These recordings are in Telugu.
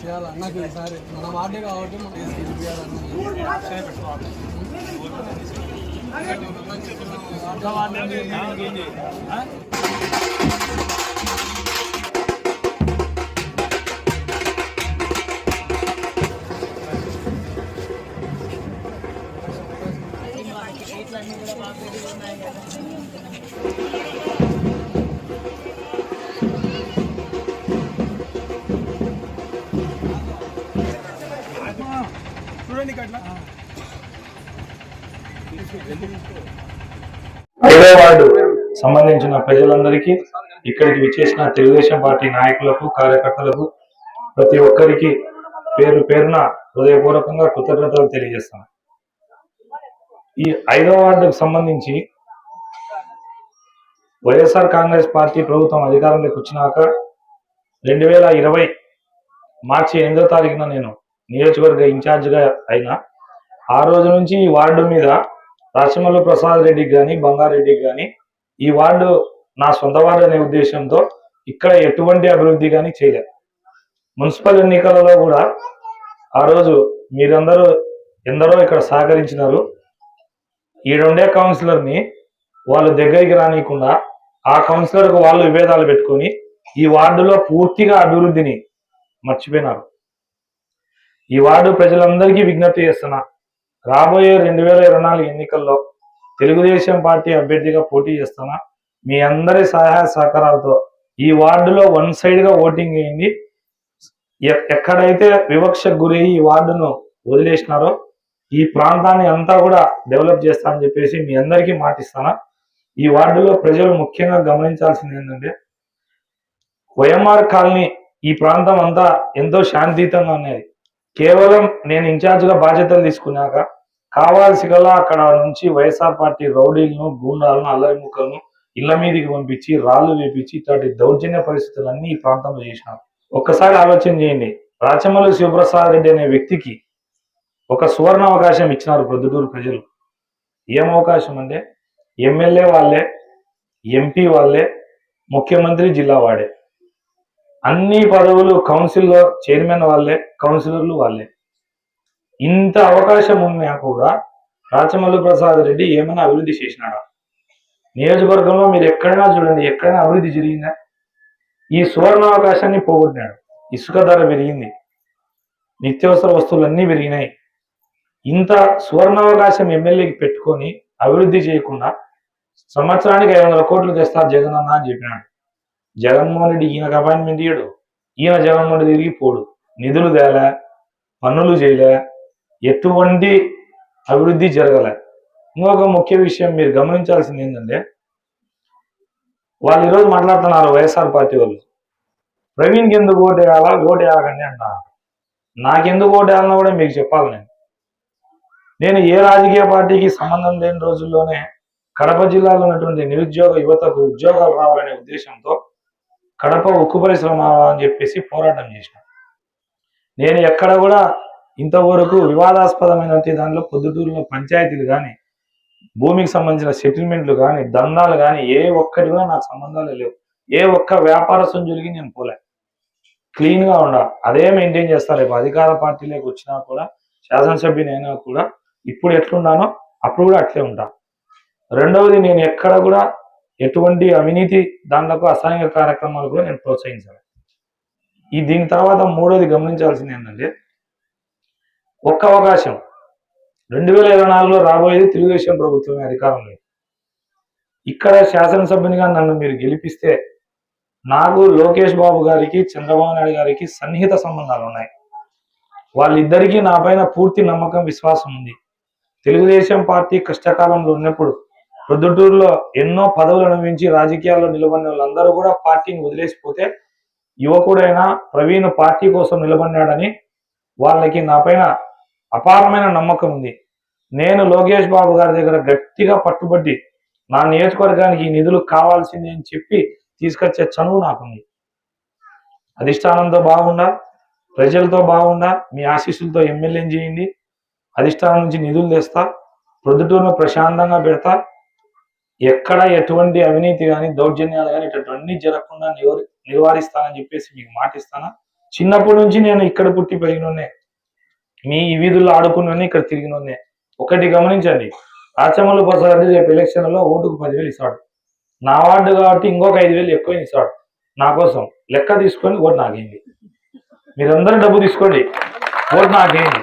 చేయాలన్నకి ఈసారి మన వార్డే కాబట్టి మనం గెలిపియాలన్న చూడండి అట్లా సంబంధించిన ప్రజలందరికీ ఇక్కడికి విచ్చేసిన తెలుగుదేశం పార్టీ నాయకులకు కార్యకర్తలకు ప్రతి ఒక్కరికి పేరు పేరున హృదయపూర్వకంగా కృతజ్ఞతలు తెలియజేస్తాను ఈ ఐదో వార్డుకు సంబంధించి వైఎస్ఆర్ కాంగ్రెస్ పార్టీ ప్రభుత్వం అధికారంలోకి వచ్చినాక రెండు వేల ఇరవై మార్చి ఎనిమిదో తారీఖున నేను నియోజకవర్గ ఇన్ఛార్జిగా అయినా ఆ రోజు నుంచి ఈ వార్డు మీద రాచమల్లు ప్రసాద్ రెడ్డికి కానీ బంగారెడ్డికి కానీ ఈ వార్డు నా సొంత వార్డు అనే ఉద్దేశంతో ఇక్కడ ఎటువంటి అభివృద్ధి కానీ చేయలేదు మున్సిపల్ ఎన్నికలలో కూడా ఆ రోజు మీరందరూ ఎందరో ఇక్కడ సహకరించినారు. ఈడుండే కౌన్సిలర్ని వాళ్ళు దగ్గరికి రానియకుండా ఆ కౌన్సిలర్కు వాళ్ళు విభేదాలు పెట్టుకొని ఈ వార్డులో పూర్తిగా అభివృద్ధిని మర్చిపోయినారు. ఈ వార్డు ప్రజలందరికీ విజ్ఞప్తి చేస్తున్నా రాబోయే రెండు వేల ఇరవై నాలుగు ఎన్నికల్లో తెలుగుదేశం పార్టీ అభ్యర్థిగా పోటీ చేస్తున్నా మీ అందరి సహాయ సహకారాలతో ఈ వార్డులో వన్ సైడ్గా ఓటింగ్ వేయండి. ఎక్కడైతే వివక్షకు గురయ్యి ఈ వార్డును వదిలేసినారో ఈ ప్రాంతాన్ని అంతా కూడా డెవలప్ చేస్తానని చెప్పేసి మీ అందరికీ మాటిస్తానా? ఈ వార్డులో ప్రజలు ముఖ్యంగా గమనించాల్సింది ఏంటంటే వైఎంఆర్ కాలనీ ఈ ప్రాంతం అంతా ఎంతో శాంతియుతంగా ఉన్నది. కేవలం నేను ఇన్ఛార్జ్గా బాధ్యతలు తీసుకున్నాక కావాల్సిగలా అక్కడ నుంచి వైఎస్ఆర్ పార్టీ రౌడీలను గూండాలను అల్లరి ముక్కలను ఇళ్ళ మీదకి పంపించి రాళ్ళు వేపించి ఇట్లాంటి దౌర్జన్య పరిస్థితులన్నీ ఈ ప్రాంతంలో చేసినారు. ఒక్కసారి ఆలోచన చేయండి. రాచమల్లి శివప్రసాద్ రెడ్డి అనే వ్యక్తికి ఒక సువర్ణ అవకాశం ఇచ్చినారు ప్రొద్దుటూరు ప్రజలు. ఏం అవకాశం అంటే ఎమ్మెల్యే వాళ్ళే ఎంపీ వాళ్ళే ముఖ్యమంత్రి జిల్లా వాడే. అన్ని పదవులు కౌన్సిల్లో చైర్మన్ వాళ్ళే కౌన్సిలర్లు వాళ్ళే. ఇంత అవకాశం ఉన్నా కూడా రాచమల్లు ప్రసాద్ రెడ్డి ఏమైనా అభివృద్ధి చేసినాడా? నియోజకవర్గంలో మీరు ఎక్కడైనా చూడండి ఎక్కడైనా అభివృద్ధి జరిగిందా? ఈ సువర్ణ అవకాశాన్ని పోగొట్టినాడు. ఇసుక ధర పెరిగింది. నిత్యావసర వస్తువులన్నీ పెరిగినాయి. ఇంత సువర్ణావకాశం ఎమ్మెల్యేకి పెట్టుకొని అభివృద్ధి చేయకుండా సంవత్సరానికి ఐదు వందల కోట్లు తెస్తారు జగన్ అన్న అని చెప్పినాడు. జగన్మోహన్ రెడ్డి ఈయనకు అపాయింట్మెంట్ ఇయ్యడు. ఈయన జగన్మోహన్ రెడ్డి తిరిగి పోడు. నిధులు తేలే పన్నులు చేయలే ఎటువంటి అభివృద్ధి జరగలే. ఇంకొక ముఖ్య విషయం మీరు గమనించాల్సింది ఏంటంటే వాళ్ళు ఈరోజు మాట్లాడుతున్నారు వైఎస్ఆర్ పార్టీ వాళ్ళు. ప్రవీణ్కి ఎందుకు ఓటు వేయాలా? ఓటు వేయాలని అంటున్నారు. నాకెందుకు ఓటు వేయాలన్నా కూడా మీకు చెప్పాలి నేను. నేను ఏ రాజకీయ పార్టీకి సంబంధం లేని రోజుల్లోనే కడప జిల్లాలో ఉన్నటువంటి నిరుద్యోగ యువతకు ఉద్యోగాలు రావాలనే ఉద్దేశంతో కడప ఉక్కు పరిశ్రమ అని చెప్పేసి పోరాటం చేసిన. నేను ఎక్కడ కూడా ఇంతవరకు వివాదాస్పదమైన దానిలో పొద్దుటూరులో పంచాయతీలు కానీ భూమికి సంబంధించిన సెటిల్మెంట్లు కానీ దందాలు కానీ ఏ ఒక్కటి కూడా నాకు సంబంధాలు లేవు. ఏ ఒక్క వ్యాపార సంజులకి నేను పోలే. క్లీన్గా అదే మెయింటైన్ చేస్తారు రేపు అధికార పార్టీలోకి వచ్చినా కూడా శాసనసభ్యునైనా కూడా ఇప్పుడు ఎట్లున్నానో అప్పుడు కూడా అట్లే ఉంటా. రెండవది నేను ఎక్కడ కూడా ఎటువంటి అవినీతి దాంట్లో అసహాయ కార్యక్రమాలు కూడా నేను ప్రోత్సహించాలి ఈ దీని తర్వాత మూడోది గమనించాల్సింది ఏంటంటే ఒక్క అవకాశం. రెండు వేల ఇరవై నాలుగులో రాబోయేది తెలుగుదేశం ప్రభుత్వమే అధికారంలో. ఇక్కడ శాసనసభ్యునిగా నన్ను మీరు గెలిపిస్తే నాకు లోకేష్ బాబు గారికి చంద్రబాబు నాయుడు గారికి సన్నిహిత సంబంధాలు ఉన్నాయి. వాళ్ళిద్దరికీ నా పైన పూర్తి నమ్మకం విశ్వాసం ఉంది. తెలుగుదేశం పార్టీ కష్టకాలంలో ఉన్నప్పుడు ప్రొద్దుటూరులో ఎన్నో పదవులు అనుభవించి రాజకీయాల్లో నిలబడిన వాళ్ళందరూ కూడా పార్టీని వదిలేసిపోతే యువకుడైన ప్రవీణ్ పార్టీ కోసం నిలబడినాడని వాళ్ళకి నా పైన అపారమైన నమ్మకం ఉంది. నేను లోకేష్ బాబు గారి దగ్గర గట్టిగా పట్టుబట్టి నా నియోజకవర్గానికి ఈ నిధులు కావాల్సింది అని చెప్పి తీసుకొచ్చే చనువు నాకుంది. అధిష్టానంతో బాగుండా ప్రజలతో బాగుండా మీ ఆశీస్సులతో ఎమ్మెల్యేని చేయండి. అధిష్టానం నుంచి నిధులు తెస్తా ప్రొద్దుటూరును ప్రశాంతంగా పెడతా ఎక్కడ ఎటువంటి అవినీతి కానీ దౌర్జన్యాలు కానీ ఇటువంటివన్నీ జరగకుండా నివారి నివారిస్తానని చెప్పేసి మీకు మాటిస్తానా చిన్నప్పటి నుంచి నేను ఇక్కడ పుట్టి పెరిగినోనే మీ ఈ వీధుల్లో ఆడుకున్నోనే ఇక్కడ తిరిగినోనే ఒకటి గమనించండి. రాచమల్లు ప్రసాద్ రేపు ఎలక్షన్లో ఓటుకు పదివేలు ఇస్తాడు. నా వార్డు కాబట్టి ఇంకొక ఐదు వేలు ఎక్కువ ఇస్తాడు. నా కోసం లెక్క తీసుకొని ఓటు నాకేంది? మీరందరూ డబ్బు తీసుకోండి. ఓటు నాకేంది?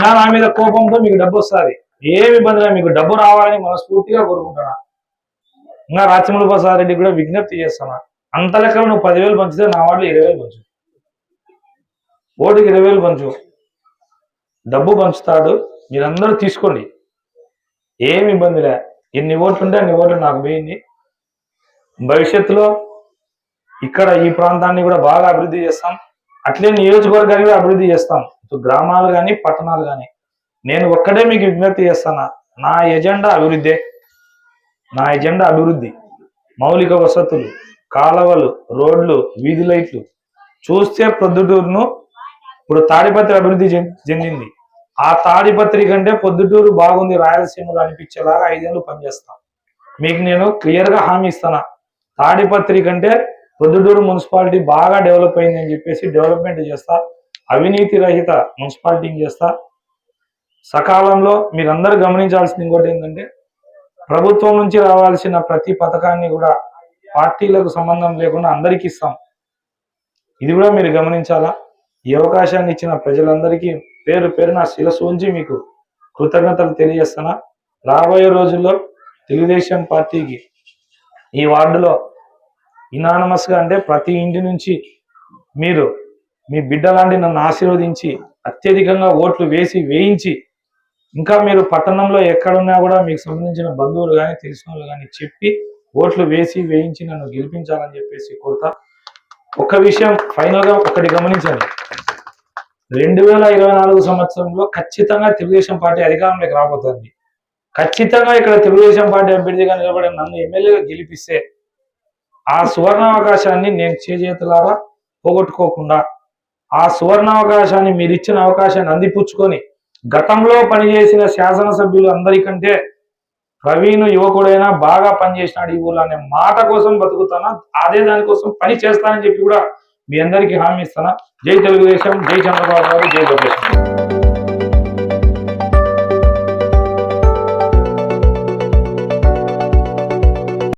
నా నా మీద కోపంతో మీకు డబ్బు వస్తుంది. ఏమి ఇబ్బంది లేదు మీకు డబ్బు రావాలని మనస్ఫూర్తిగా కోరుకుంటున్నా. ఇంకా రాచమూల ప్రసాద్ రెడ్డి కూడా విజ్ఞప్తి చేస్తున్నా. అంత లెక్కలో నువ్వు పదివేలు పంచితే నా వాళ్ళు ఇరవై వేలు పంచు. ఓటుకి ఇరవై వేలు పంచు. డబ్బు పంచుతాడు మీరందరూ తీసుకోండి. ఏమి ఇబ్బంది లే. ఎన్ని ఓట్లు ఉంటే అన్ని ఓట్లు నాకు పోయింది. భవిష్యత్తులో ఇక్కడ ఈ ప్రాంతాన్ని కూడా బాగా అభివృద్ధి చేస్తాం. అట్లే నియోజకవర్గాన్ని కూడా అభివృద్ధి చేస్తాం. సో గ్రామాలు కానీ పట్టణాలు కానీ నేను ఒక్కడే మీకు విజ్ఞప్తి చేస్తానా నా ఎజెండా అభివృద్ధే. నా ఎజెండా అభివృద్ధి. మౌలిక వసతులు కాలవలు రోడ్లు వీధి లైట్లు. చూస్తే ప్రొద్దుటూరును ఇప్పుడు తాడిపత్రి అభివృద్ధి చెందింది. ఆ తాడిపత్రి కంటే పొద్దుటూరు బాగుంది రాయలసీమలో అనిపించేలాగా ఐదేళ్ళు పనిచేస్తాం. మీకు నేను క్లియర్గా హామీ ఇస్తాను తాడిపత్రి కంటే పొద్దుటూరు మున్సిపాలిటీ బాగా డెవలప్ అయింది అని చెప్పేసి డెవలప్మెంట్ చేస్తా అవినీతి రహిత మున్సిపాలిటీని చేస్తా? సకాలంలో మీరందరూ గమనించాల్సింది ఇంకోటి ఏంటంటే ప్రభుత్వం నుంచి రావాల్సిన ప్రతి పథకాన్ని కూడా పార్టీలకు సంబంధం లేకుండా అందరికీ ఇస్తాం. ఇది కూడా మీరు గమనించాలా? ఈ అవకాశాన్ని ఇచ్చిన ప్రజలందరికీ పేరు పేరున శిరసు ఉంచి మీకు కృతజ్ఞతలు తెలియజేస్తున్నా. రాబోయే రోజుల్లో తెలుగుదేశం పార్టీకి ఈ వార్డులో ఇనానమస్గా అంటే ప్రతి ఇంటి నుంచి మీరు మీ బిడ్డ లాంటి నన్ను ఆశీర్వదించి అత్యధికంగా ఓట్లు వేసి వేయించి ఇంకా మీరు పట్టణంలో ఎక్కడున్నా కూడా మీకు సంబంధించిన బంధువులు కానీ తెలిసిన వాళ్ళు కానీ చెప్పి ఓట్లు వేసి వేయించి నన్ను గెలిపించాలని చెప్పేసి కోరుతా. ఒక విషయం ఫైనల్గా ఒకటి గమనించండి. రెండు వేల ఇరవై నాలుగు సంవత్సరంలో ఖచ్చితంగా తెలుగుదేశం పార్టీ అధికారంలోకి రాబోతుంది. ఖచ్చితంగా ఇక్కడ తెలుగుదేశం పార్టీ అభ్యర్థిగా నిలబడి నన్ను ఎమ్మెల్యేగా గెలిపిస్తే ఆ సువర్ణావకాశాన్ని నేను చేజేతులారా పోగొట్టుకోకుండా ఆ సువర్ణావకాశాన్ని మీరు ఇచ్చిన అవకాశాన్ని అందిపుచ్చుకొని గతంలో పనిచేసిన శాసనసభ్యులు అందరికంటే ప్రవీణ్ యువకుడైనా బాగా పనిచేసినాడు ఈ ఊళ్ళో అనే మాట కోసం బతుకుతానా? అదే దానికోసం పని చేస్తానని చెప్పి కూడా మీ అందరికీ హామీ ఇస్తానా జై తెలుగుదేశం జై చంద్రబాబు గారు జై లోకేష్